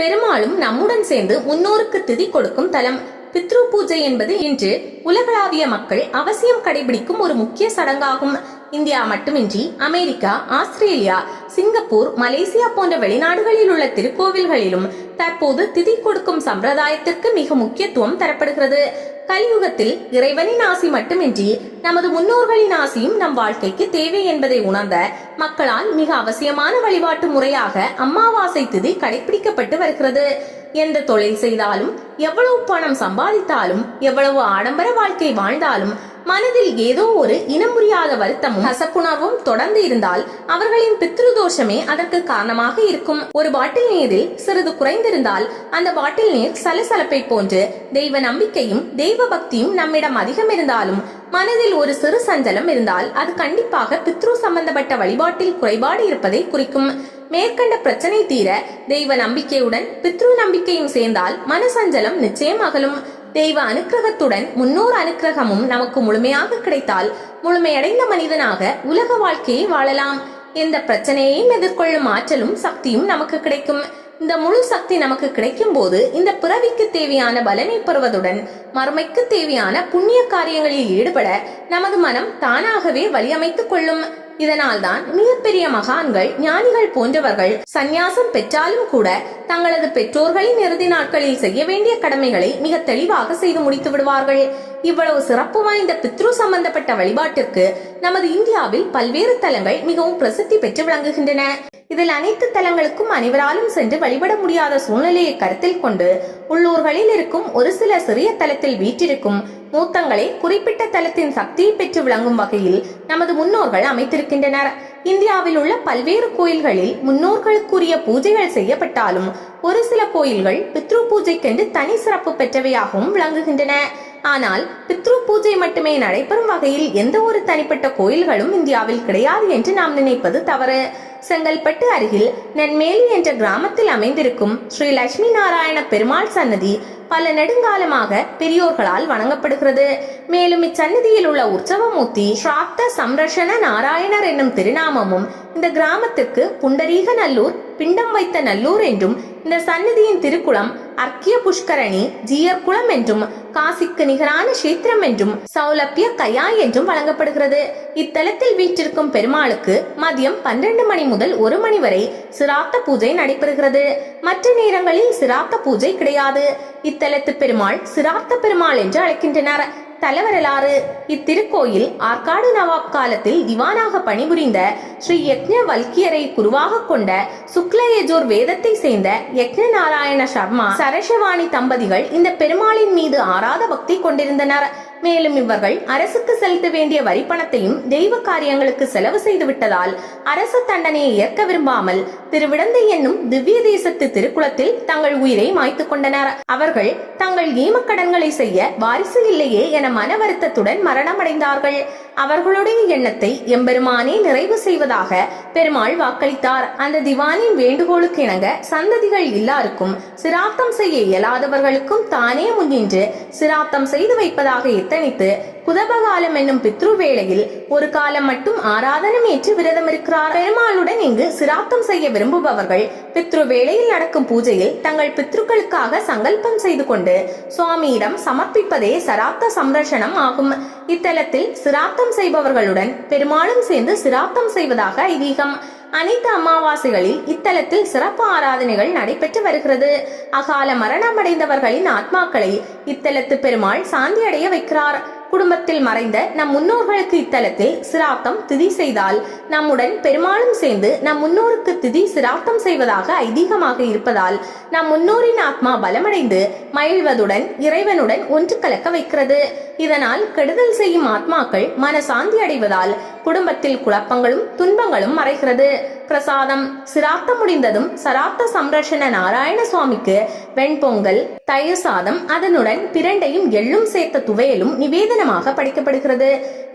பெருமாளும் நம்முடன் சேர்ந்து முன்னோருக்கு திதி கொடுக்கும் தலம். பித்ரு பூஜை என்பது இன்று உலகளாவிய மக்கள் அவசியம் கடைபிடிக்கும் ஒரு முக்கிய சடங்காகும். இந்தியா மட்டுமின்றி அமெரிக்கா ஆஸ்திரேலியா சிங்கப்பூர் மலேசியா போன்ற வெளிநாடுகளில் உள்ள திருக்கோவில்களிலும் தற்போது திதி கொடுக்கும் சம்பிரதாயத்திற்கு மிக முக்கியத்துவம் தரப்படுகிறது. கலியுகத்தில் இறைவனின் ஆசி மட்டுமின்றி நமது முன்னோர்களின் ஆசியும் நம் வாழ்க்கைக்கு தேவை என்பதை உணர்ந்த மக்களால் மிக அவசியமான வழிபாட்டு முறையாக அம்மாவாசை திதி கடைபிடிக்கப்பட்டு வருகிறது. எந்த தொழில் செய்தாலும் எவ்வளவு பணம் சம்பாதித்தாலும் எவ்வளவு ஆடம்பர வாழ்க்கை வாழ்ந்தாலும் மனதில் ஏதோ ஒரு இனம் புரியாத வருத்தமும் கசப்புணர்வும் தொடர்ந்து இருந்தால் அவர்களின் சந்தோஷமே அதற்கு காரணமாக இருக்கும். ஒரு பாட்டில் நீரில் சிறிது குறைந்திருந்தால் அந்த பாட்டில் நீர் சலசலப்பை போன்று தெய்வ நம்பிக்கையும் தெய்வ பக்தியும் நம்மிடம் அதிகம் இருந்தாலும் மனதில் ஒரு சிறு சஞ்சலம் இருந்தால் அது கண்டிப்பாக பித்ரு சம்பந்தப்பட்ட வழிபாட்டில் குறைபாடு இருப்பதை குறிக்கும். மேற்கண்ட பிரச்சனை தீர தெய்வ நம்பிக்கையுடன் பித்ரு நம்பிக்கையும் சேர்ந்தால் மனசஞ்சலம் நிச்சயம் அகலும். தெய்வ அனுக்கிரகத்துடன் முன்னோர் அனுக்கிரகமும் நமக்கு முழுமையாக கிடைத்தால் முழுமையடைந்த மனிதனாக உலக வாழ்க்கையை வாழலாம். எந்த பிரச்சனையையும் எதிர்கொள்ளும் ஆற்றலும் சக்தியும் நமக்கு கிடைக்கும். இந்த முழு சக்தி நமக்கு கிடைக்கும் போது இந்த பிறவிக்கு தேவையான பலனை பெறுவதுடன் மறுமைக்கு தேவையான புண்ணிய காரியங்களில் ஈடுபட நமது மனம் தானாகவே வழியமைத்துக் கொள்ளும். இதனால்தான் மிகப்பெரிய மகான்கள் ஞானிகள் போன்றவர்கள் சந்நியாசம் பெற்றாலும் கூட தங்களது பெற்றோர்களின் இறுதி நாட்களில் செய்ய வேண்டிய கடமைகளை மிக தெளிவாக செய்து முடித்து விடுவார்கள். இவ்வளவு சிறப்பு வாய்ந்த பித்ரு சம்பந்தப்பட்ட வழிபாட்டிற்கு நமது இந்தியாவில் பல்வேறு தலங்கள் மிகவும் பிரசித்தி பெற்று விளங்குகின்றன. இதில் அனைத்து தலங்களுக்கும் அனைவராலும் சென்று வழிபட முடியாத சூழ்நிலையை கருத்தில் கொண்டு உள்ளூர்களில் இருக்கும் ஒரு சில சிறிய தலத்தில் வீற்றிருக்கும் மூத்தங்களை குறிப்பிட்ட தலத்தின் சக்தியை பெற்று விளங்கும் வகையில் நமது முன்னோர்கள் அமைத்திருக்கின்றனர். இந்தியாவில் உள்ள பல்வேறு கோயில்களில் முன்னோர்களுக்குரிய பூஜைகள் செய்யப்பட்டாலும் ஒரு சில கோயில்கள் பித்ரு பூஜைக்கென்று தனி சிறப்பு பெற்றவையாகவும் விளங்குகின்றன. ஆனால் பித்ரு பூஜை மட்டுமே நடைபெறும் வகையில் எந்த ஒரு தனிப்பட்ட கோயில்களும் இந்தியாவில் கிடையாது என்று நாம் நினைப்பது தவறு. செங்கல்பட்டு அருகில் நென்மேலி என்ற கிராமத்தில் அமைந்திருக்கும் ஸ்ரீ லட்சுமி நாராயண பெருமாள் சன்னதி பல நெடுங்காலமாக பெரியோர்களால் வணங்கப்படுகிறது. மேலும் இச்சன்னதியில் உள்ள உற்சவமூர்த்தி ஸ்ராப்த சம்ரஷண நாராயணர் என்னும் திருநாமமும் இந்த கிராமத்திற்கு புண்டரீக நல்லூர் பிண்டம் வைத்த நல்லூர் என்றும் இந்த சன்னதியின் திருக்குளம் அர்க்கிய புஷ்கரணி ஜீயர் குளம் என்றும் காசிக்கு நிகரான கஷேத்திரம் என்றும் சௌலபிய கயா என்றும் வழங்கப்படுகிறது. இத்தலத்தில் வீற்றிருக்கும் பெருமாளுக்கு மதியம் பன்னிரண்டு மணி முதல் ஒரு மணி வரை சிராத்த பூஜை நடைபெறுகிறது. மற்ற நேரங்களில் சிராத்த பூஜை கிடையாது. இத்தலத்து பெருமாள் சிராத்த பெருமாள் என்று அழைக்கின்றனர். தலவரலாறு. இத்திருக்கோயில் ஆற்காடு நவாப் காலத்தில் திவானாக பணிபுரிந்த ஸ்ரீ யக்ஞ வல்கியரை குருவாக கொண்ட சுக்லயஜோர் வேதத்தை சேர்ந்த யக்ஞ நாராயண சர்மா சரஷவாணி தம்பதிகள் இந்த பெருமாளின் மீது ஆறாத பக்தி கொண்டிருந்தனர். மேலும் இவர்கள் அரசுக்கு செலுத்த வேண்டிய வரி பணத்தையும் தெய்வ காரியங்களுக்கு செலவு செய்து விட்டதால் அரசு தண்டனையை ஏற்க விரும்பாமல் திருவிடந்தை என்னும் திவ்ய தேசத்து திருக்குளத்தில் தங்கள் உயிரை மாய்த்து கொண்டனர். அவர்கள் தங்கள் ஈமக்கடன்களை செய்ய வாரிசு இல்லையே என மன வருத்தத்துடன் மரணமடைந்தார்கள். அவர்களுடைய எண்ணத்தை எம்பெருமானே நிறைவு செய்வதாக பெருமாள் வாக்களித்தார். அந்த திவானின் வேண்டுகோளுக்கு இணங்க சந்ததிகள் எல்லாருக்கும் சிராத்தம் செய்ய இயலாதவர்களுக்கும் தானே முன்னின்று சிராத்தம் செய்து வைப்பதாக எத்தனித்து குதபகாலம் என்னும் பித்ரு வேளையில் ஒரு காலம் மட்டும் ஆராதனம் ஏற்று விரதம் இருக்கிறார். பெருமாளுடன் இங்கு சிராத்தம் செய்ய விரும்புபவர்கள் பித்ரு வேளையில் நடக்கும் பூஜையில் தங்கள் பித்ருக்களுக்காக சங்கல்பம் செய்து கொண்டு சுவாமியிடம் சமர்ப்பிப்பதே சராப்த சம்ரஷணம் ஆகும். இத்தலத்தில் சிராத்தம் செய்பவர்களுடன் பெருமாளும் சேர்ந்து சிராத்தம் செய்வதாக ஐதீகம். அனைத்து அமாவாசைகளில் இத்தலத்தில் சிறப்பு ஆராதனைகள் நடைபெற்று வருகிறது. அகால மரணமடைந்தவர்களின் ஆத்மாக்களை இத்தலத்து பெருமாள் சாந்தி அடைய வைக்கிறார். குடும்பத்தில் மறைந்த நம் முன்னோர்களுக்கு இத்தலத்தில் சிராத்தம் திதி செய்தால் நம்முடன் பெருமாளும் சேர்ந்து நம் முன்னோருக்கு திதி சிராத்தம் செய்வதாக ஐதீகமாக இருப்பதால் நம் முன்னோரின் ஆத்மா பலமடைந்து மகிழ்வதுடன் இறைவனுடன் ஒன்று கலக்க வைக்கிறது. இதனால் கெடுதல் செய்யும் ஆத்மாக்கள் மனசாந்தி அடைவதால் குடும்பத்தில் குழப்பங்களும் துன்பங்களும் மறைகிறது. பிரசாதம் சிராத்தம் முடிந்ததும் சராத்த சம்ரஷண நாராயண சுவாமிக்கு வெண்பொங்கல் தயிர் சாதம் அதனுடன் பிரண்டையும் எள்ளும் சேர்த்த துவையலும் நிவேதனமாக படைக்கப்படுகிறது.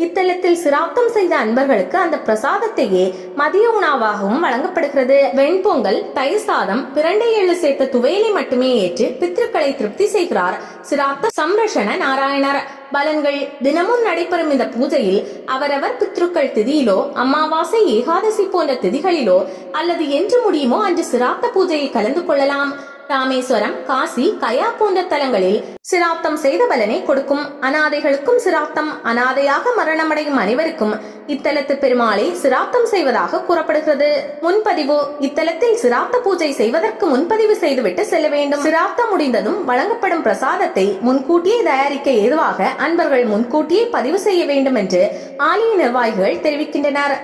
இத்தலத்தில் சிராத்தம் செய்த அன்பர்களுக்கு அந்த பிரசாதத்தையே மதிய உணவாகவும் வழங்கப்படுகிறது. வெண்பொங்கல் தயிர் சாதம் பிரண்டை எள்ளு சேர்த்த துவையலை மட்டுமே ஏற்று பித்ருக்களை திருப்தி செய்கிறார் சிராத்த சம்ரஷண நாராயணர். பலன்கள் தினமும் நடைபெறும் இந்த பூஜையில் அவரவர் பித்ருக்கள் திதியிலோ அமாவாசை ஏகாதசி போன்ற திதிகளிலோ அல்லது என்று முடியுமோ அன்று சிராத்த பூஜையில் கலந்து கொள்ளலாம். ராமேஸ்வரம் காசி கயா போன்ற தலங்களில் சிராப்தம் செய்த பலனை கொடுக்கும். அனாதைகளுக்கும் சிராப்தம் அனாதையாக மரணமடையும் அனைவருக்கும் இத்தலத்து பெருமாளை சிராப்தம் செய்வதாக கூறப்படுகிறது. முன்பதிவு இத்தலத்தில் சிராப்த பூஜை செய்வதற்கு முன்பதிவு செய்துவிட்டு செல்ல வேண்டும். சிராப்தம் முடிந்ததும் வழங்கப்படும் பிரசாதத்தை முன்கூட்டியே தயாரிக்க ஏதுவாக அன்பர்கள் முன்கூட்டியே பதிவு செய்ய வேண்டும் என்று ஆலய நிர்வாகிகள் தெரிவிக்கின்றனர்.